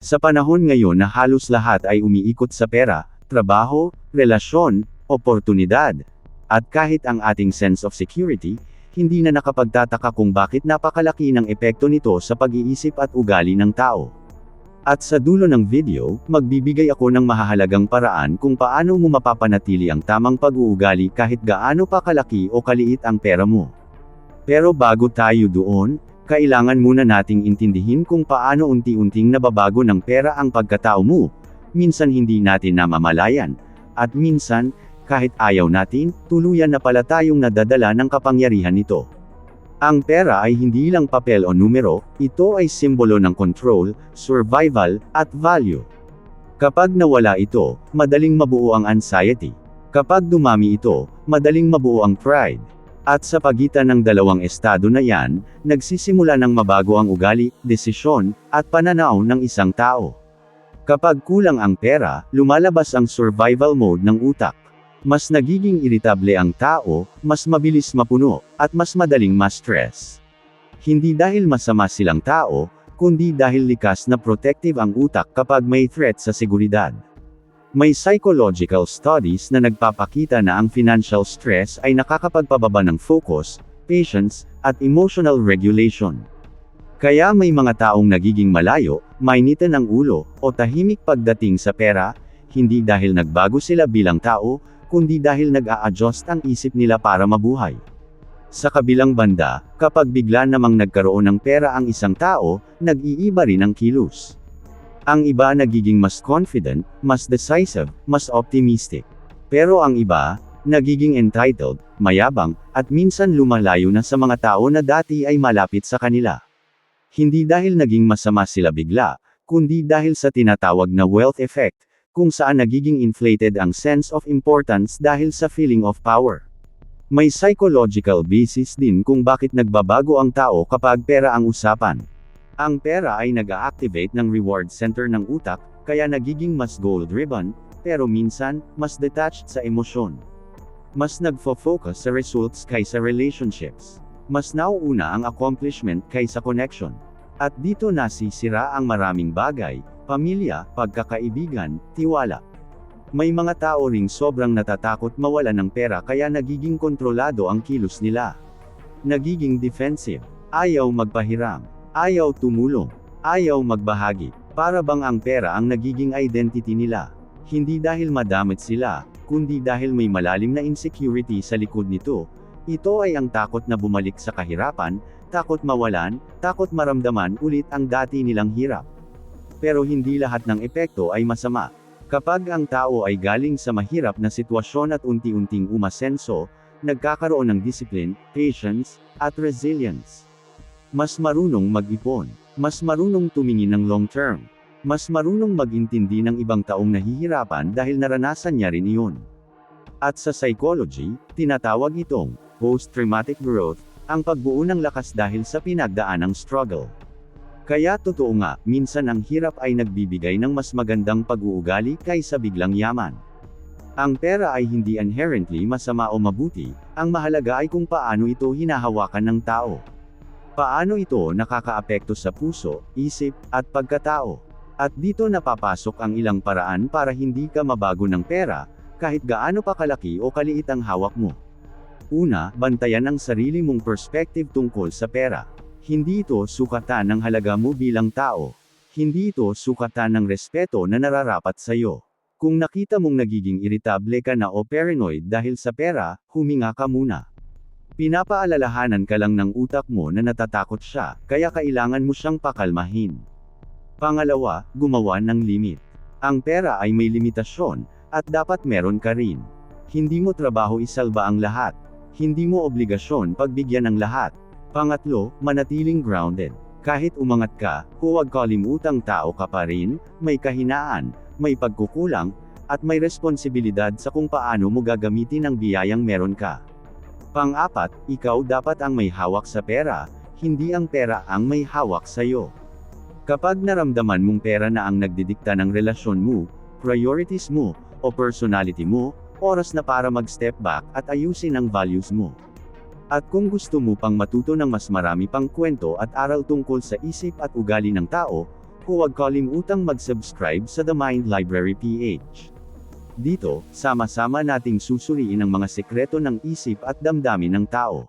Sa panahon ngayon na halos lahat ay umiikot sa pera, trabaho, relasyon, oportunidad, at kahit ang ating sense of security, hindi na nakapagtataka kung bakit napakalaki ng epekto nito sa pag-iisip at ugali ng tao. At sa dulo ng video, magbibigay ako ng mahahalagang paraan kung paano mo mapapanatili ang tamang pag-uugali kahit gaano pa kalaki o kaliit ang pera mo. Pero bago tayo doon, kailangan muna nating intindihin kung paano unti-unting nababago ng pera ang pagkatao mo, minsan hindi natin namamalayan, at minsan, kahit ayaw natin, tuluyan na pala tayong nadadala ng kapangyarihan nito. Ang pera ay hindi lang papel o numero, ito ay simbolo ng control, survival, at value. Kapag nawala ito, madaling mabuo ang anxiety. Kapag dumami ito, madaling mabuo ang pride. At sa pagitan ng dalawang estado na yan, nagsisimula ng mabago ang ugali, desisyon, at pananaw ng isang tao. Kapag kulang ang pera, lumalabas ang survival mode ng utak. Mas nagiging iritable ang tao, mas mabilis mapuno, at mas madaling ma-stress. Hindi dahil masama silang tao, kundi dahil likas na protective ang utak kapag may threat sa seguridad. May psychological studies na nagpapakita na ang financial stress ay nakakapagpababa ng focus, patience, at emotional regulation. Kaya may mga taong nagiging malayo, mainitan ang ulo, o tahimik pagdating sa pera, hindi dahil nagbago sila bilang tao, kundi dahil nag-a-adjust ang isip nila para mabuhay. Sa kabilang banda, kapag bigla namang nagkaroon ng pera ang isang tao, nag-iiba rin ang kilos. Ang iba nagiging mas confident, mas decisive, mas optimistic. Pero ang iba, nagiging entitled, mayabang, at minsan lumalayo na sa mga tao na dati ay malapit sa kanila. Hindi dahil naging masama sila bigla, kundi dahil sa tinatawag na wealth effect, kung saan nagiging inflated ang sense of importance dahil sa feeling of power. May psychological basis din kung bakit nagbabago ang tao kapag pera ang usapan. Ang pera ay nag-activate ng reward center ng utak, kaya nagiging mas goal-driven, pero minsan, mas detached sa emosyon. Mas nagfo-focus sa results kaysa relationships. Mas nauuna ang accomplishment kaysa connection. At dito nasisira ang maraming bagay, pamilya, pagkakaibigan, tiwala. May mga tao ring sobrang natatakot mawala ng pera kaya nagiging kontrolado ang kilos nila. Nagiging defensive, ayaw magpahiram, ayaw tumulong, ayaw magbahagi, para bang ang pera ang nagiging identity nila. Hindi dahil madamit sila, kundi dahil may malalim na insecurity sa likod nito. Ito ay ang takot na bumalik sa kahirapan, takot mawalan, takot maramdaman ulit ang dati nilang hirap. Pero hindi lahat ng epekto ay masama. Kapag ang tao ay galing sa mahirap na sitwasyon at unti-unting umasenso, nagkakaroon ng discipline, patience, at resilience. Mas marunong mag-ipon. Mas marunong tumingin ng long term. Mas marunong mag-intindi ng ibang taong nahihirapan dahil naranasan niya rin iyon. At sa psychology, tinatawag itong post-traumatic growth, ang pagbuo ng lakas dahil sa pinagdaanang struggle. Kaya totoo nga, minsan ang hirap ay nagbibigay ng mas magandang pag-uugali kaysa biglang yaman. Ang pera ay hindi inherently masama o mabuti, ang mahalaga ay kung paano ito hinahawakan ng tao. Paano ito nakakaapekto sa puso, isip, at pagkatao. At dito napapasok ang ilang paraan para hindi ka mabago ng pera, kahit gaano pa kalaki o kaliit ang hawak mo. Una, bantayan ang sarili mong perspective tungkol sa pera. Hindi ito sukatan ng halaga mo bilang tao. Hindi ito sukatan ng respeto na nararapat sa iyo. Kung nakita mong nagiging iritable ka na o paranoid dahil sa pera, huminga ka muna. Pinapaalalahanan ka lang ng utak mo na natatakot siya, kaya kailangan mo siyang pakalmahin. Pangalawa, gumawa ng limit. Ang pera ay may limitasyon, at dapat meron ka rin. Hindi mo trabaho isalba ang lahat. Hindi mo obligasyon pagbigyan ng lahat. Pangatlo, manatiling grounded. Kahit umangat ka, huwag kalimutang tao ka pa rin, may kahinaan, may pagkukulang, at may responsibilidad sa kung paano mo gagamitin ang biyayang meron ka. Pang-apat, ikaw dapat ang may hawak sa pera, hindi ang pera ang may hawak sa iyo. Kapag naramdaman mong pera na ang nagdidikta ng relasyon mo, priorities mo, o personality mo, oras na para mag-step back at ayusin ang values mo. At kung gusto mo pang matuto ng mas marami pang kwento at aral tungkol sa isip at ugali ng tao, Huwag kalimutang mag-subscribe sa The Mind Library PH. Dito, sama-sama nating susuriin ang mga sekreto ng isip at damdamin ng tao.